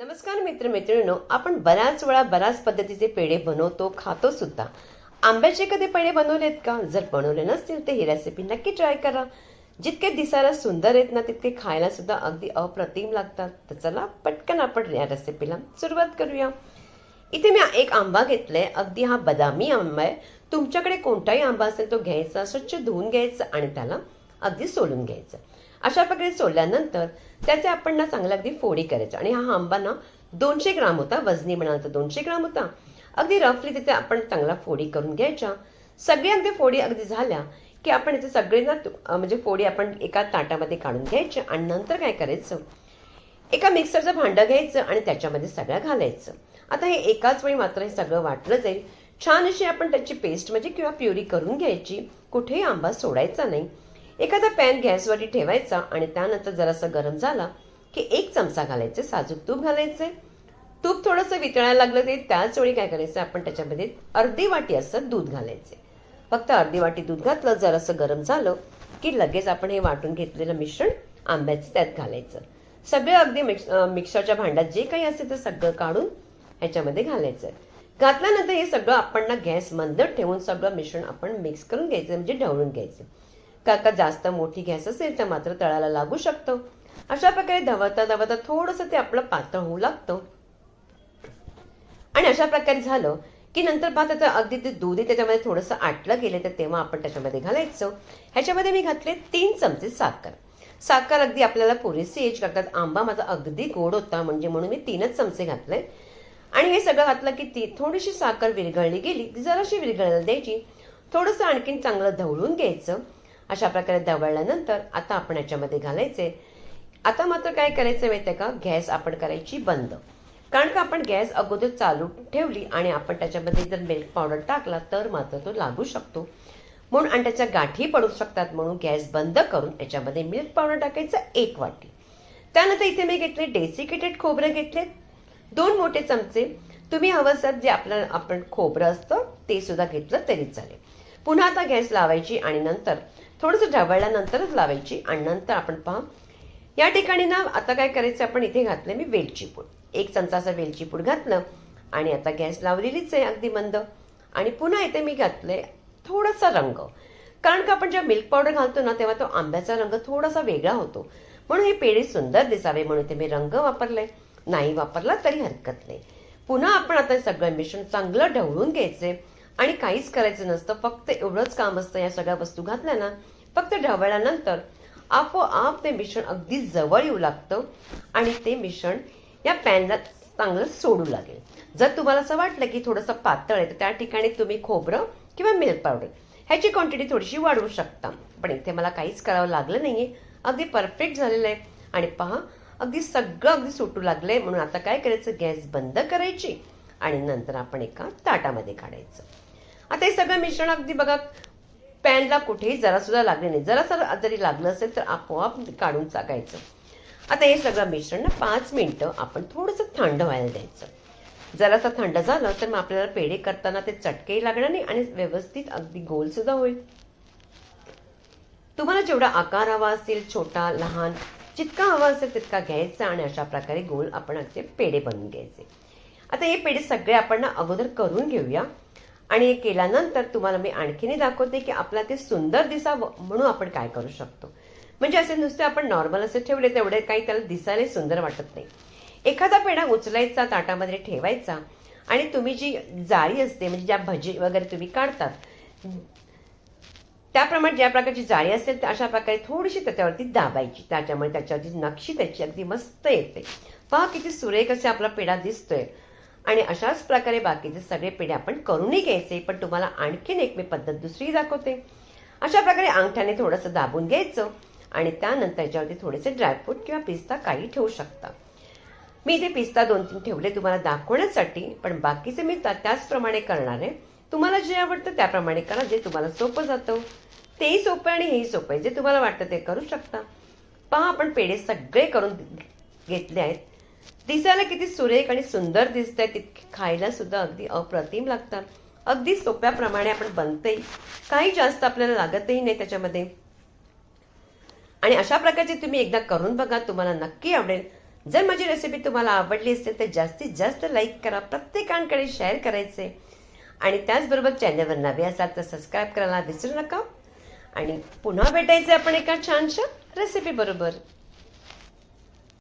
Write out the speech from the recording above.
नमस्कार मित्रमैत्रिणींनो आपण बऱ्याच वेळा बऱ्याच पद्धतीचे पेढे बनवतो खातो सुद्धा. आंब्याचे कधी पेढे बनवलेत का? जर बनवले नसतील तर ही रेसिपी नक्की ट्राय करा. जितके दिसायला सुंदर आहेत ना तितके खायला सुद्धा अगदी अप्रतिम लागतात. तर चला पटकन आपण या रेसिपीला सुरुवात करूया. इथे मी एक आंबा घेतलाय. अगदी हा बदामी आंबा आहे. तुमच्याकडे कोणताही आंबा असेल तो घ्यायचा स्वच्छ धुवून घ्यायचा आणि त्याला अगदी सोलून घ्यायचं. अशा प्रकारे सोडल्यानंतर त्याचे आपण ना चांगल्या अगदी फोडी करायचं. आणि हा आंबा ना दोनशे ग्राम होता. वजनी म्हणाल तर दोनशे ग्राम होता. अगदी रफली तिथे आपण चांगला फोडी करून घ्यायच्या सगळी अगदी फोडी अगदी झाल्या की आपण याचे सगळे ना म्हणजे फोडी आपण एका ताटामध्ये काढून घ्यायच्या आणि नंतर काय करायचं? एका मिक्सरचं भांडं घ्यायचं आणि त्याच्यामध्ये सगळं घालायचं. आता हे एकाच वेळी मात्र हे सगळं वाटलं जाईल. छान अशी आपण त्याची पेस्ट म्हणजे किंवा प्युरी करून घ्यायची. कुठेही आंबा सोडायचा नाही. एखादा पॅन गॅसवरती ठेवायचा आणि त्यानंतर जरासं गरम झाला की एक चमचा घालायचे साजूक तूप घालायचे. तूप थोडंसं वितळायला लागलं ते त्याच वेळी काय करायचं आपण त्याच्यामध्ये अर्धी वाटी असं दूध घालायचे. फक्त अर्धी वाटी दूध घातलं जरासं गरम झालं की लगेच आपण हे वाटून घेतलेलं मिश्रण आंब्याचं त्यात घालायचं. सगळं अगदी मिक्स मिक्सरच्या भांड्यात जे काही असेल ते सगळं काढून ह्याच्यामध्ये घालायचं. घातल्यानंतर हे सगळं आपण ना गॅस मंद ठेवून सगळं मिश्रण आपण मिक्स करून घ्यायचं म्हणजे ढवळून घ्यायचं. का का जास्त मोठी गॅस असेल तर मात्र तळाला लागू शकतं. अशा प्रकारे धवता धवता थोडंसं ते आपलं पातळ होऊ लागतं. आणि अशा प्रकारे झालं की नंतर पहा त्याचं अगदी ते दूध त्याच्यामध्ये थोडंसं आटलं गेलं तर तेव्हा आपण त्याच्यामध्ये घालायचं. ह्याच्यामध्ये मी घातले तीन चमचे साखर. साखर अगदी आपल्याला पुरेसे एज करतात. आंबा माझा अगदी गोड होता म्हणजे म्हणून मी तीनच चमचे घातले. आणि हे सगळं घातलं की ती थोडीशी साखर विरघळली गेली. जराशी विरघळायला द्यायची. थोडंसं आणखीन चांगलं धवळून घ्यायचं. अशा प्रकारे दवळल्यानंतर आता आपण याच्यामध्ये घालायचे. आता मात्र काय करायचं माहिती का? गॅस आपण करायची बंद. कारण का आपण गॅस अगोदर चालू ठेवली आणि आपण त्याच्यामध्ये जर मिल्क पावडर टाकला तर मात्र तो लागू शकतो. म्हणून आणि त्याच्या गाठी पडू शकतात म्हणून गॅस बंद करून त्याच्यामध्ये मिल्क पावडर टाकायचं एक वाटी. त्यानंतर इथे मी घेतले डेसिकेटेड खोबरं घेतले दोन मोठे चमचे. तुम्ही हवसात जे आपलं आपण खोबरं असतं ते सुद्धा घेतलं तरी चालेल. पुन्हा आता गॅस लावायची आणि नंतर थोडंसं ढवळल्यानंतरच लावायची आणि नंतर आपण पहा. या ठिकाणी ना आता काय करायचं आपण इथे घातलं मी वेलची पूड. एक चमचा असं वेलची पूड घातलं आणि आता गॅस लावलेलीच आहे अगदी मंद. आणि पुन्हा इथे मी घातले थोडासा रंग. कारण का आपण जेव्हा मिल्क पावडर घालतो ना तेव्हा तो आंब्याचा रंग थोडासा वेगळा होतो. म्हणून हे पेढे सुंदर दिसावे म्हणून ते मी रंग वापरलाय. नाही वापरला तरी हरकत नाही. पुन्हा आपण आता सगळं मिश्रण चांगलं ढवळून घ्यायचे आणि काहीच करायचं नसतं. फक्त एवढंच काम असतं या सगळ्या वस्तू घातल्या ना. फक्त ढवळल्यानंतर आपोआप ते मिश्रण अगदी जवळ येऊ लागतं आणि ते मिश्रण या पॅनला चांगलं सोडू लागेल. जर तुम्हाला असं वाटलं की थोडंसं पातळ आहे तर त्या ठिकाणी तुम्ही खोबरं किंवा मिल्क पावडर ह्याची क्वांटिटी थोडीशी वाढवू शकता. पण इथे मला काहीच करावं लागलं नाहीये. अगदी परफेक्ट झालेलं आहे. आणि पहा अगदी सगळं अगदी सुटू लागलंय. म्हणून आता काय करायचं? गॅस बंद करायची आणि नंतर आपण एका ताटामध्ये काढायचं. आता हे सगळं मिश्रण अगदी बघा पॅनला कुठेही जरा सुद्धा लागले नाही. जरा जरी लागलं असेल तर आपोआप काढून टाकायचं आता हे सगळं मिश्रण ना पाच मिनटं आपण थोडंसं थंड व्हायला द्यायचं. जरासं थंड झालं तर मग आपल्याला पेढे करताना ते चटकेही लागणार नाही आणि व्यवस्थित अगदी गोल सुद्धा होईल. तुम्हाला जेवढा आकार हवा असेल छोटा लहान जितका हवा असेल तितका घ्यायचा आणि अशा प्रकारे गोल आपण अगदी पेढे बनवून घ्यायचे. आता हे पेढे सगळे आपण ना अगोदर करून घेऊया. आणि हे केल्यानंतर तुम्हाला मी आणखीनही दाखवते की आपला ते सुंदर दिसावं म्हणून आपण काय करू शकतो. म्हणजे असे नुसते आपण नॉर्मल असे ठेवले तेवढे काही त्याला दिसायला सुंदर वाटत नाही. एखादा पेढा उचलायचा ताटामध्ये ठेवायचा आणि तुम्ही जी जाळी असते म्हणजे ज्या भजी वगैरे तुम्ही काढतात त्याप्रमाणे ज्या प्रकारची जाळी असेल अशा प्रकारे थोडीशी त्याच्यावरती दाबायची. त्याच्यामुळे त्याच्यावरती नक्षी त्याची अगदी मस्त येते. पहा किती सुरेख असे आपला पेढा दिसतोय. आणि अशाच प्रकारे बाकीचे सगळे पेढे आपण करूनही घ्यायचे पण तुम्हाला आणखीन एक मी पद्धत दुसरी दाखवते. अशा प्रकारे अंगठ्याने थोडंसं दाबून घ्यायचं आणि त्यानंतर याच्यावरती थोडेसे ड्रायफ्रूट किंवा पिस्ता काही ठेवू शकता. मी इथे पिस्ता दोन तीन ठेवले तुम्हाला दाखवण्यासाठी पण बाकीचे मी त्याचप्रमाणे करणार आहे. तुम्हाला जे आवडतं त्याप्रमाणे करा जे तुम्हाला सोपं जातं. तेही सोपं आणि हेही सोपं आहे. जे तुम्हाला वाटतं ते करू शकता. पहा आपण पेढे सगळे करून घेतले आहेत. दिसायला किती सुरेख आणि सुंदर दिसत आहे तितके खायला सुद्धा अगदी अप्रतिम लागतात. अगदी सोप्याप्रमाणे आपण बनते काही जास्त आपल्याला लागतही नाही त्याच्यामध्ये. आणि अशा प्रकारचे तुम्ही एकदा करून बघा तुम्हाला नक्की आवडेल. जर माझी रेसिपी तुम्हाला आवडली असेल तर जास्तीत जास्त लाईक करा. प्रत्येकांकडे शेअर करायचे आणि त्याचबरोबर चॅनलवर नवे असाल तर सबस्क्राईब करायला विसरू नका. आणि पुन्हा भेटायचे आपण एका छानशा रेसिपी बरोबर.